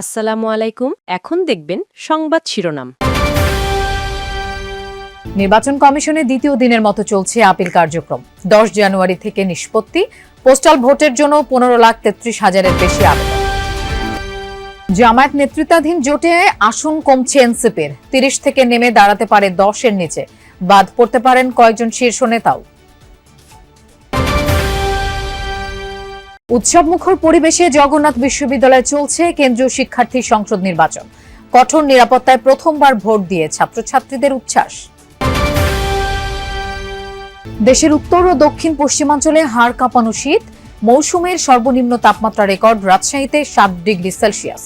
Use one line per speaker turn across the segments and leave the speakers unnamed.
আসসালামু আলাইকুম। এখন দেখবেন সংবাদ শিরোনাম।
নির্বাচন কমিশনের দ্বিতীয় দিনের মতো চলছে আপিল কার্যক্রম। দশ জানুয়ারি থেকে নিষ্পত্তি। পোস্টাল ভোটের জন্য পনেরো লাখ তেত্রিশ হাজারের বেশি আবেদন। জামায়াত নেতৃত্বাধীন জোটে আসন কমছে এনসিপির। তিরিশ থেকে নেমে দাঁড়াতে পারে দশের নিচে। বাদ পড়তে পারেন কয়েকজন শীর্ষ নেতাও। উৎসবমুখর পরিবেশে জগন্নাথ বিশ্ববিদ্যালয়ে চলছে কেন্দ্রীয় শিক্ষার্থী সংসদ নির্বাচন। কঠোর নিরাপত্তায় প্রথমবার ভোট দিয়ে ছাত্রছাত্রীদের উচ্ছ্বাস। দেশের উত্তর ও দক্ষিণ পশ্চিমাঞ্চলে হাড় কাঁপানো শীত, মৌসুমের সর্বনিম্ন তাপমাত্রা রেকর্ড রাজশাহীতে সাত ডিগ্রি সেলসিয়াস।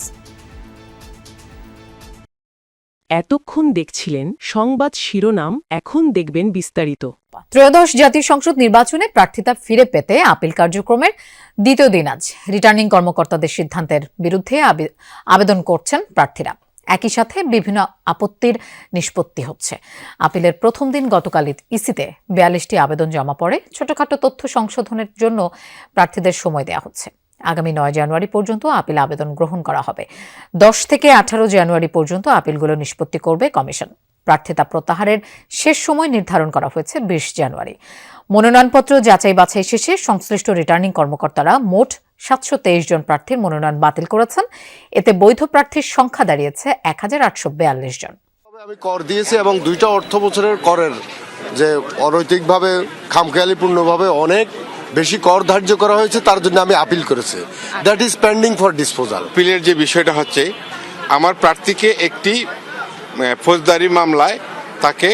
এতক্ষণ দেখছিলেন সংবাদ শিরোনাম, এখন দেখবেন বিস্তারিত।
ত্রয়োদশ জাতীয় সংসদ নির্বাচনে প্রার্থিতা ফিরে পেতে আপিল কার্যক্রমের দ্বিতীয় দিন আজ। রিটার্নিং কর্মকর্তাদের সিদ্ধান্তের বিরুদ্ধে আবে- আবেদন করছেন প্রার্থীরা। একই সাথে বিভিন্ন আপত্তির নিষ্পত্তি হচ্ছে। আপিলের প্রথম দিন গতকাল ইসিতে বিয়াল্লিশটি আবেদন জমা পড়ে। ছোটখাটো তথ্য সংশোধনের জন্য প্রার্থীদের সময় দেওয়া হচ্ছে। আগামী নয় জানুয়ারি পর্যন্ত আপিল আবেদন গ্রহণ করা হবে। দশ থেকে আঠারো জানুয়ারি পর্যন্ত আপিলগুলো নিষ্পত্তি করবে কমিশন। প্রার্থিতা প্রত্যাহারের শেষ সময় নির্ধারণ করা হয়েছে বিশ জানুয়ারি। মনোনয়নপত্র যাচাই বাছাই শেষে সংশ্লিষ্ট রিটার্নিং কর্মকর্তারা মোট সাতশো তেইশ জন প্রার্থীর মনোনয়ন বাতিল করেছেন। এতে বৈধ প্রার্থীর সংখ্যা দাঁড়িয়েছে এক হাজার আটশো বিয়াল্লিশ জন।
আমি কর দিয়েছি এবং দুইটা অর্থ বছরের করের যে অনৈতিকভাবে, খামখেয়ালিপূর্ণভাবে অনেক বেশি কর ধার্য করা হয়েছে তার জন্য আমি আপিল করেছি। That is pending for disposal
আপিলের যে বিষয়টা হচ্ছে আমার প্রার্থীকে একটি ফৌজদারি মামলায় তাকে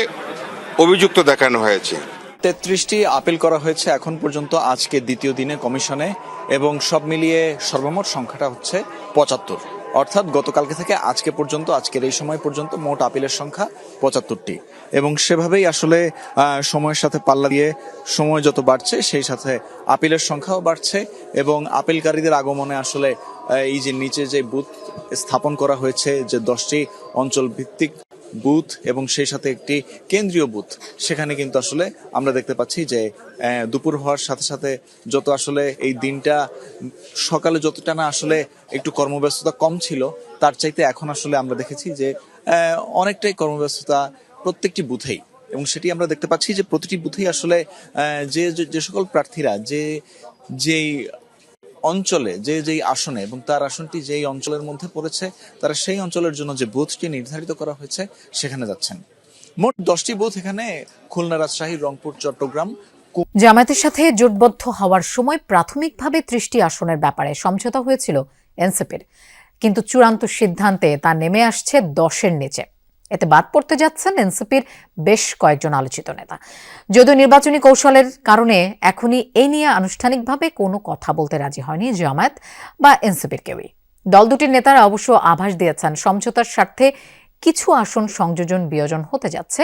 অভিযুক্ত দেখানো হয়েছে।
তেত্রিশটি আপিল করা হয়েছে এখন পর্যন্ত আজকে দ্বিতীয় দিনে কমিশনে এবং সব মিলিয়ে সর্বমোট সংখ্যাটা হচ্ছে পঁচাত্তর। অর্থাৎ গতকালকে থেকে আজকে পর্যন্ত, আজকের এই সময় পর্যন্ত মোট আপিলের সংখ্যা পঁচাত্তরটি। এবং সেভাবেই আসলে সময়ের সাথে পাল্লা দিয়ে সময় যত বাড়ছে, সেই সাথে আপিলের সংখ্যাও বাড়ছে এবং আপিলকারীদের আগমনে আসলে এই যে নিচে যে বুথ স্থাপন করা হয়েছে, যে দশটি অঞ্চল ভিত্তিক বুথ এবং সেই সাথে একটি কেন্দ্রীয় বুথ। সেখানে কিন্তু আসলে আমরা দেখতে পাচ্ছি যে দুপুর হওয়ার সাথে সাথে যত আসলে এই দিনটা, সকালে যতটা না আসলে একটু কর্মব্যস্ততা কম ছিল, তার চাইতে এখন আসলে আমরা দেখেছি যে অনেকটাই কর্মব্যস্ততা প্রত্যেকটি বুথেই। এবং সেটি আমরা দেখতে পাচ্ছি যে প্রতিটি বুথেই আসলে যে, যে- সকল প্রার্থীরা, যে, যেই অঞ্চলে, যে যেই আসনে এবং তার আসনটি যেই অঞ্চলের মধ্যে পড়েছে, তারা সেই অঞ্চলের জন্য যে বুথটি নির্ধারিত করা হয়েছে, সেখানে যাচ্ছেন। মোট দশটি বুথ এখানে খুলনা, রাজশাহী, রংপুর, চট্টগ্রাম
জামায়াতের সাথে জোটবদ্ধ হওয়ার সময় প্রাথমিকভাবে ত্রিশটি আসনের ব্যাপারে সমঝোতা হয়েছিল এনসিপির। কিন্তু চূড়ান্ত সিদ্ধান্তে তা নেমে আসছে দশের নিচে। এতে বাদ পড়তে যাচ্ছেন এনসিপির বেশ কয়েকজন আলোচিত নেতা। যদিও নির্বাচনী কৌশলের কারণে এখনই এই নিয়ে আনুষ্ঠানিকভাবে কোনো কথা বলতে রাজি হয়নি জামায়াত বা এনসিপির কেউই। দল দুটির নেতারা অবশ্য আভাস দিয়েছেন, সমঝোতার স্বার্থে কিছু আসন সংযোজন বিয়োজন হতে যাচ্ছে।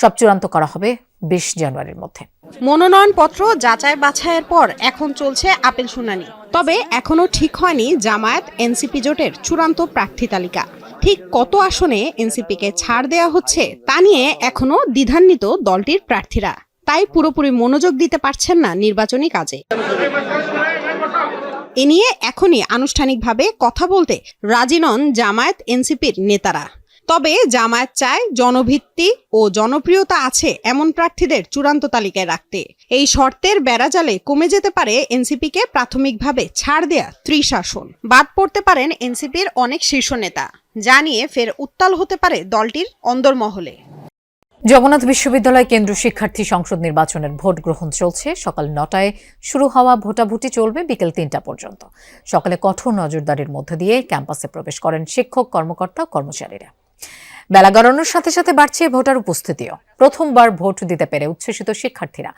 সব চূড়ান্ত করা হবে বিশ জানুয়ারির মধ্যে।
মনোনয়নপত্র যাচাই বাছাইয়ের পর এখন চলছে আপিল শুনানি। তবে এখনও ঠিক হয়নি জামায়াত এনসিপি জোটের চূড়ান্ত প্রার্থী তালিকা। ঠিক কত আসনে এনসিপিকে ছাড় দেয়া হচ্ছে তা নিয়ে এখনও দ্বিধান্বিত দলটির প্রার্থীরা। তাই পুরোপুরি মনোযোগ দিতে পারছেন না নির্বাচনী কাজে। এ নিয়ে এখনই আনুষ্ঠানিকভাবে কথা বলতে রাজি নন জামায়াত এনসিপির নেতারা। তবে জামায়াত চায় জনভিত্তি ও জনপ্রিয়তা আছে এমন প্রার্থীদের চূড়ান্ত তালিকায় রাখতে। এই শর্তের বেড়াজালে কমে যেতে পারে এনসিপিকে প্রাথমিকভাবে ছাড় দেয়া ত্রিশ আসন। বাদ পড়তে পারেন এনসিপির অনেক শীর্ষ নেতা। জানিয়ে ফের উত্তাল হতে পারে দলটির অন্দরমহলে।
জগন্নাথ বিশ্ববিদ্যালয় কেন্দ্র শিক্ষার্থী সংসদ নির্বাচনের ভোট গ্রহণ চলছে। সকাল নটায় শুরু হওয়া ভোটাভুটি চলবে বিকেল তিনটা পর্যন্ত। সকালে কঠোর নজরদারির মধ্যে দিয়ে ক্যাম্পাসে প্রবেশ করেন শিক্ষক, কর্মকর্তা, কর্মচারীরা। বেলা গড়ানোর সাথে সাথে বাড়ছে ভোটার উপস্থিতিও। প্রথমবার ভোট দিতে পেরে উচ্ছ্বসিত শিক্ষার্থীরা।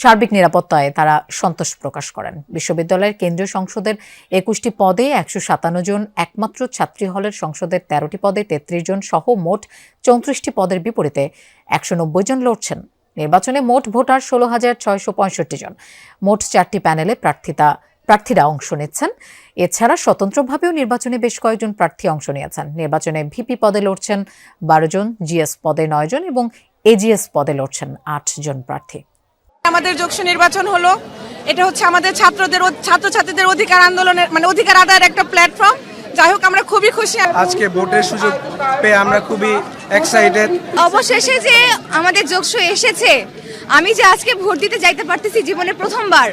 সার্বিক নিরাপত্তায় তারা সন্তোষ প্রকাশ করেন। বিশ্ববিদ্যালয়ের কেন্দ্রীয় সংসদের একুশটি পদে একশো সাতান্ন জন একমাত্র ছাত্রী হলের সংসদের তেরোটি পদে তেত্রিশ জন সহ মোট চৌত্রিশটি পদের বিপরীতে একশো নব্বই জন লড়ছেন। নির্বাচনে মোট ভোটার ষোলো হাজার ছয়শো পঁয়ষট্টি জন। মোট চারটি প্যানেলে প্রার্থিতা, প্রার্থীরা অংশ নিচ্ছেন। এছাড়া স্বতন্ত্রভাবেও নির্বাচনে বেশ কয়েকজন প্রার্থী অংশ নিয়েছেন। নির্বাচনে ভিপি পদে লড়ছেন বারো জন, জিএস পদে নয় জন এবং এজিএস পদে লড়ছেন আট জন প্রার্থী।
আমাদের যোগসু নির্বাচন হলো। এটা হচ্ছে আমাদের ছাত্রদের ছাত্রছাত্রীদের অধিকার আন্দোলনের মানে অধিকার আদায়ের একটা প্ল্যাটফর্ম যাই হোক আমরা খুবই খুশি
আজকে ভোটের সুযোগ পেয়ে আমরা খুবই এক্সাইটেড
অবশেষে যে আমাদের যোগসু এসেছে আমি যে আজকে ভোট দিতে যাইতে পারতেছি জীবনের প্রথমবার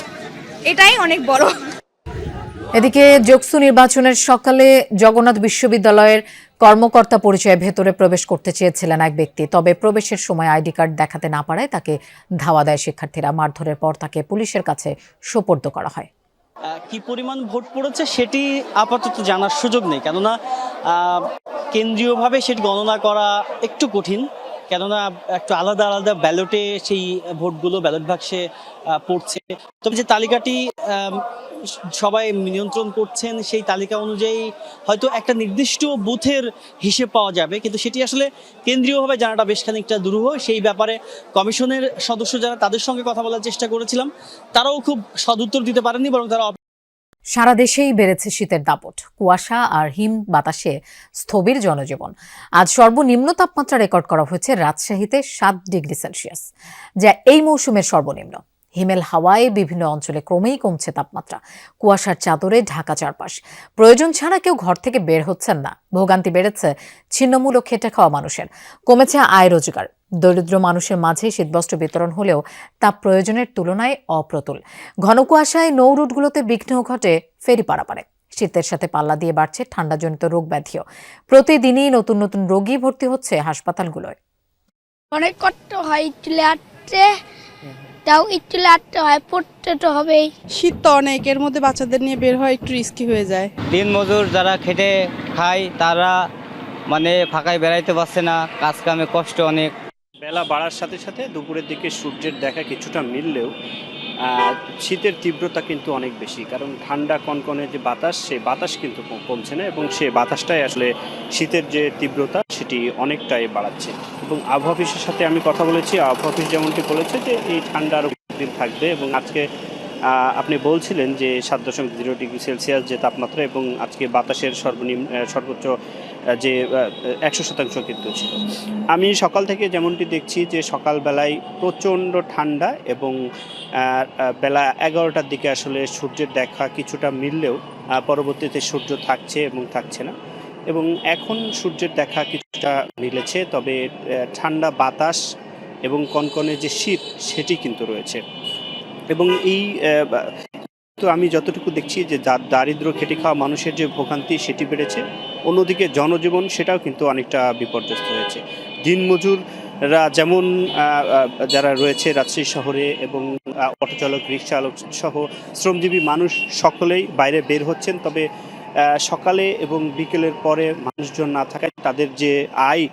এটাই অনেক বড়।
এদিকে যোগসু নির্বাচনের সকালে জগন্নাথ বিশ্ববিদ্যালয়ের কর্মকর্তা পরিচয়ে ভেতরে প্রবেশ করতে চেয়েছিলেন এক ব্যক্তি। তবে প্রবেশের সময় আইডি কার্ড দেখাতে না পারায় তাকে ধাওয়া দেয় শিক্ষার্থীরা। মারধরের পর তাকে পুলিশের কাছে সোপর্দ করা হয়।
কি পরিমাণ ভোট পড়েছে সেটি আপাতত জানার সুযোগ নেই। কেননা কেন্দ্রীয়ভাবে সেটি গণনা করা একটু কঠিন। কেননা, একটু আলাদা আলাদা ব্যালটে সেই ভোটগুলো, ব্যালট বাক্সে পড়ছে। তবে যে তালিকাটি সবাই নিয়ন্ত্রণ করছেন সেই তালিকা অনুযায়ী হয়তো একটা নির্দিষ্ট বুথের হিসেব পাওয়া যাবে, কিন্তু সেটি আসলে কেন্দ্রীয়ভাবে জানাটা বেশ খানিকটা দুরূহ। সেই ব্যাপারে কমিশনের সদস্য যারা তাদের সঙ্গে কথা বলার চেষ্টা করেছিলাম, তারাও খুব সদুত্তর দিতে পারেননি, বরং তারা
সারা দেশেই বেড়েছে শীতের দাপট, কুয়াশা আর হিম বাতাসে স্থবির জনজীবন। আজ সর্বনিম্ন তাপমাত্রা রেকর্ড করা হয়েছে রাজশাহীতে সাত ডিগ্রি সেলসিয়াস, যা এই মৌসুমের সর্বনিম্ন। হিমেল হাওয়ায় বিভিন্ন অঞ্চলে ক্রমেই কমছে তাপমাত্রা। কুয়াশার চাদরে ঢাকা চারপাশ। প্রয়োজন ছাড়া কেউ ঘর থেকে বের হচ্ছেন না। ভোগান্তি বেড়েছে ছিন্নমূল খেটে খাওয়া মানুষের। কমেছে আয় রোজগার। দরিদ্র মানুষের মাঝে শীতবস্ত্র বিতরণ হলেও তা প্রয়োজনের তুলনায় অপ্রতুল। ঘন কুয়াশায় নৌ রুটগুলোতে বিঘ্ন ঘটে, ফেরি পারাপারে শীতের সাথে পাল্লা দিয়ে বাড়ছে ঠান্ডাজনিত রোগ ব্যাধিও। প্রতিদিনই নতুন নতুন রোগী ভর্তি হচ্ছে হাসপাতালগুলোয়।
অনেক কষ্ট হয় তাও একটু লাটতে হয় পড়তে তো হবেই।
শীত তো অনেক এর মধ্যে বাচ্চাদের নিয়ে বের হয় একটু রিস্কি হয়ে যায়।
দিন মজুর যারা খেটে খায় তারা মানে ফাঁকায় বেড়াইতে পারছে না কাজ কামে কষ্ট অনেক।
বেলা বাড়ার সাথে সাথে দুপুরের দিকে সূর্যের দেখা কিছুটা মিললেও শীতের তীব্রতা কিন্তু অনেক বেশি, কারণ ঠান্ডা কনকনে যে বাতাস সে বাতাস কিন্তু কমছে না এবং সে বাতাসটাই আসলে শীতের যে তীব্রতা, সেটি অনেকটাই বাড়াচ্ছে। এবং আবহাওয়া অফিসের সাথে আমি কথা বলেছি, আবহাওয়া অফিস যেমনটি বলেছে যে এই ঠান্ডা আরও দিন থাকবে এবং আজকে আপনি বলছিলেন যে সাত দশমিক জিরো ডিগ্রি সেলসিয়াস যে তাপমাত্রা এবং আজকে বাতাসের সর্বনিম্ন সর্বোচ্চ যে একশো শতাংশ কিন্তু ছিল। আমি সকাল থেকে যেমনটি দেখছি যে, সকালবেলায় প্রচণ্ড ঠান্ডা এবং বেলা এগারোটার দিকে আসলে সূর্যের দেখা কিছুটা মিললেও পরবর্তীতে সূর্য থাকছে এবং থাকছে না। এবং এখন সূর্যের দেখা কিছুটা মিলেছে, তবে ঠান্ডা বাতাস এবং কনকনে যে শীত, সেটি কিন্তু রয়েছে। এবং এই তো আমি যতটুকু দেখছি যে দারিদ্র খেটে খাওয়া মানুষের যে ভোগান্তি সেটি বেড়েছে, অন্যদিকে জনজীবন সেটাও কিন্তু অনেকটা বিপর্যস্ত হয়েছে। দিনমজুররা যেমন যারা রয়েছে রাজশাহী শহরে এবং অটো চালক রিক্সা চালক সহ শ্রমজীবী মানুষ সকলেই বাইরে বের হচ্ছেন। তবে সকালে এবং বিকেলের পরে মানুষজন না থাকায় তাদের যে আয়